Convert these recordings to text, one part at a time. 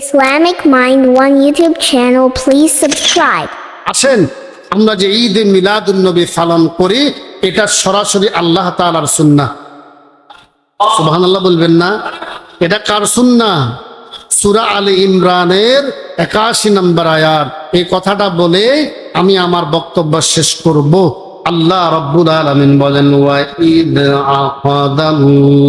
Islamic Mind One YouTube channel, please subscribe. আসেন আমরা যে ঈদ মিলাদুন্নবী পালন করি এটা সরাসরি আল্লাহ তালার সুন্না সুবহান আল্লাহ বলবেন না এটা কার সুন্না সুরা আলী ইমরানের একাশি নম্বর আয়াত। এই কথাটা বলে আমি আমার বক্তব্য শেষ করব। আল্লাহ রব্বুল আলমিন বলেন ওয়া ঈদ আহাদাল্লাহু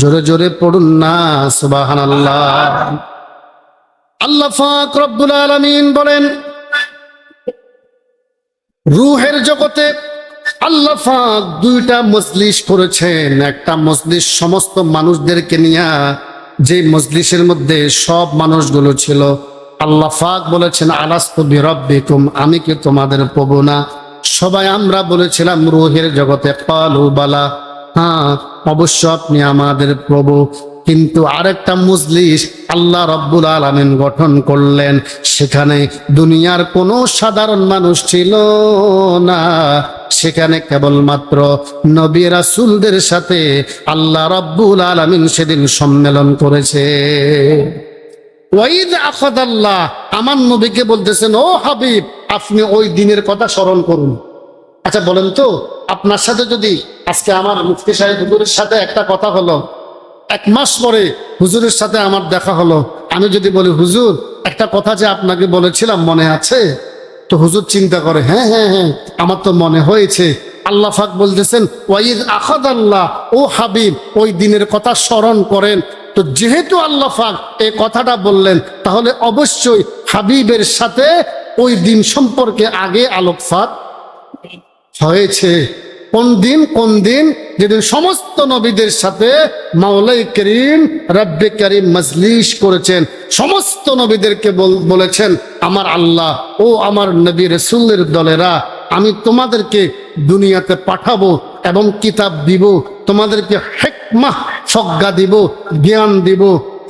জোরে জোরে পড়ুন না সুবাহান আল্লাহ আল্লাহ ফাক রব্বুল আলমিন বলেন, রুহের জগতে আল্লাহ ফাক দুইটা মজলিস করেছেন। একটা মজলিস সমস্ত মানুষদেরকে নিয়ে যে মজলিসের মধ্যে সব মানুষগুলো ছিল। আল্লাহ ফাক বলেছেন, আলাস্তু বিরব্বিকুম, আমি কি তোমাদের প্রভু না? সবাই আমরা বলেছিলাম, রুহের জগতে পালু বালা হ্যাঁ অবশ্য আপনি আমাদের প্রভু। কিন্তু আরেকটা মজলিস আল্লাহ রব্বুল আলমিন গঠন করলেন। সেখানে দুনিয়ার কোনো সাধারণ মানুষ ছিল না। সেখানে কেবলমাত্র নবী রাসুলদের সাথে আল্লাহ রব্বুল আলমিন সেদিন সম্মেলন করেছে। ওয়াইদ আখাদাল্লাহ, আমার নবীকে বলতেছেন, ও হাবিব, আপনি ওই দিনের কথা স্মরণ করুন। আচ্ছা বলেন তো, আপনার সাথে যদি আজকে আমার মুফতি সাহেব হুজুরের সাথে একটা কথা হলো। এক মাস পরে হুজুরের সাথে আমার দেখা হলো। আমি যদি বলি, হুজুর, একটা কথা যে আপনাকে বলেছিলাম মনে আছে? তো হুজুর চিন্তা করে হ্যাঁ হ্যাঁ হ্যাঁ আমার তো মনে হয়েছে। আল্লাহ ফাক বলতেছেন, ওয়াইদ আখাদ আল্লাহ ও হাবিব, ওই দিনের কথা স্মরণ করেন। তো যেহেতু আল্লাহ ফাক এই কথাটা বললেন, তাহলে অবশ্যই হাবিবের সাথে ওই দিন সম্পর্কে আগে আলোকপাত হয়েছে। কোন দিন কোন দিন? যেদিন সমস্ত নবীদের সাথে মাওলাই করিম, রব্বে করিম মজলিস করেছেন, সমস্ত নবীদেরকে বলেছেন, আমার আল্লাহ ও আমার নবী রসুলের দলেরা, আমি তোমাদেরকে দুনিয়াতে পাঠাবো এবং কিতাব দিব, তোমাদেরকে হেকমাহ সজ্ঞা দিব, জ্ঞান দিব।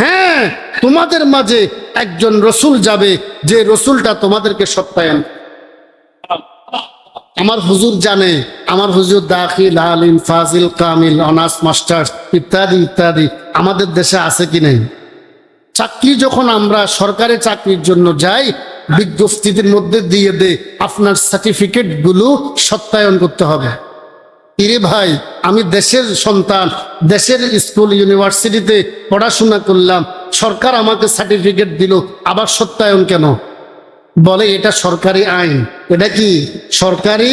হ্যাঁ তোমাদের মাঝে একজন রসুল যাবে, যে রসুলটা তোমাদেরকে সত্যায়ন আমার হুজুর জানে, আমার হুজুর দাখিল, আলিম, ফাজিল, কামিল, অনার্স, মাস্টার্স, ইত্যাদি ইত্যাদি, আমাদের দেশে আছে কি নেই? চাকরি যখন আমরা সরকারি চাকরির জন্য যাই, বিজ্ঞপ্তির মধ্যে দিয়ে দে আপনার সার্টিফিকেটগুলো সত্যায়ন করতে হবে। ইরে ভাই, আমি দেশের সন্তান, দেশের স্কুল, ইউনিভার্সিটিতে পড়াশোনা করলাম, সরকার আমাকে সার্টিফিকেট দিল, আবার সত্যায়ন কেন? বলে, এটা সরকারি আইন। এটা কি সরকারি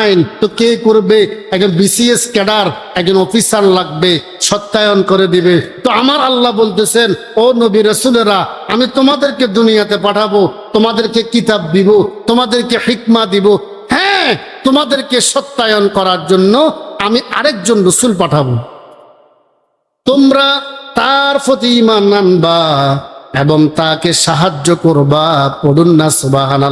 আইন? তো কে করবে? একজন বিসিএস ক্যাডার, একজন অফিসার লাগবে, সত্যায়ন করে দিবে। তো আমার আল্লাহ বলতেছেন, ও নবী রসুলেরা, আমি তোমাদেরকে দুনিয়াতে পাঠাবো, তোমাদেরকে কিতাব দিব, তোমাদেরকে হিকমা দিব। হ্যাঁ তোমাদেরকে সত্যায়ন করার জন্য আমি আরেকজন রসুল পাঠাবো। তোমরা তার প্রতি ইমান আনবা এবং তাকে সাহায্য করবা, পড়ুন না সুবাহান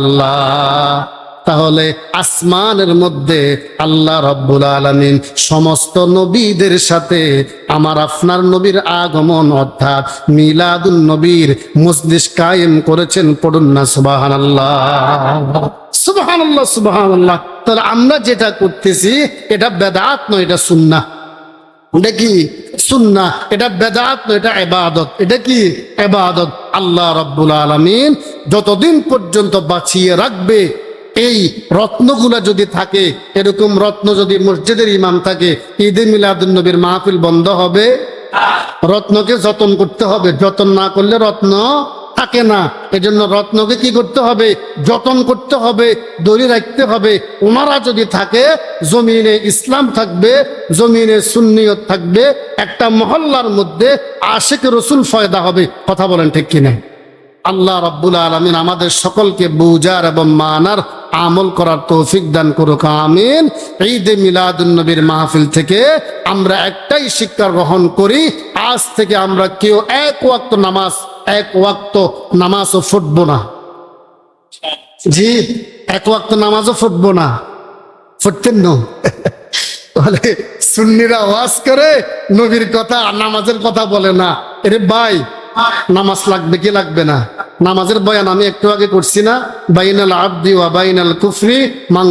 তাহলে আসমানের মধ্যে আল্লাহ রব্বুল আলমিন সমস্ত নবীদের সাথে আমার আপনার নবীর আগমন অর্থাৎ মিলাদুল নবীর মসজিদ কায়েম করেছেন পড়ুন না সুবাহান আল্লাহ সুবাহান আল্লাহ সুবাহান আল্লাহ তাহলে আমরা যেটা করতেছি এটা বেদাত নয় এটা সুন্না এটা কি? সুন্না এটা বেদাত নয়, এটা এবাদত এটা কি? এবাদত আল্লাহ রব্বুল আলমিন যতদিন পর্যন্ত বাঁচিয়ে রাখবে এই রত্নগুলা যদি থাকে, এরকম রত্ন যদি মসজিদের ইমাম থাকে, ঈদে মিলাদুল নবীর মাহফিল বন্ধ হবে। রত্নকে যতন করতে হবে, যতন না করলে রত্ন থাকে না। এজন্য রত্নকে কি করতে হবে? যতন করতে হবে, দড়ি রাখতে হবে। ওনারা যদি থাকে, জমিনে ইসলাম থাকবে, জমিনে সুন্নিয়ত থাকবে, একটা মহল্লার মধ্যে আশেক রসুল ফয়দা হবে। কথা বলেন ঠিক কিনা? আল্লাহ রাব্বুল আলমিন আমাদের সকলকে বুজার এবং মানার আমল করার তৌফিক দান করুক, আমিন। ঈদে মিলাদুন নবীর মাহফিল থেকে আমরা একটাই শিক্ষা গ্রহণ করি, আজ থেকে আমরা কেউ এক ওয়াক্ত নামাজ, এক ওয়াক্ত নামাজও ফুটব না। জি, এক ওয়াক্ত নামাজও ফুটব না। ফুটতেন না। বলে সুন্নিরা ওয়াজ করে, নবীর কথা নামাজের কথা বলে না। এরে ভাই, নামাজ লাগবে কি লাগবে না? নামাজের বয়ান আমি একটু আগে করছি না। বাইনাল আব্দি ওয়া বাইনাল কুফরি মাং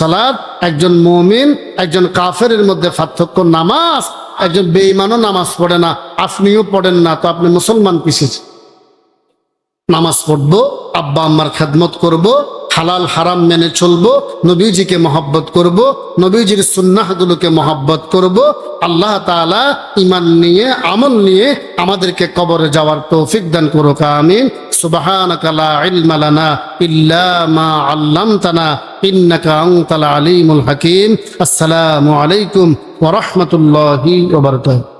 সালাত। একজন মুমিন, একজন কাফেরের মধ্যে পার্থক্য নামাজ। একজন বেঈমানও নামাজ পড়ে না। আপনিও পড়েন না, তো আপনি মুসলমান পিছিয়েছেন নামাজ পড়ব, আব্বা আম্মার খেদমত করব হালাল হারাম মেনে চলবো, নবীজিকে মহব্বত করব, নবীজির সুন্নাহগুলোকে মহব্বত করব। আল্লাহ তাআলা ইমান নিয়ে, আমল নিয়ে আমাদেরকে কবরে যাওয়ার তৌফিক দান করুক, আমিন। হাকিম। আসসালামু আলাইকুম ওয়া রাহমাতুল্লাহি ওয়া বারাকাতুহু।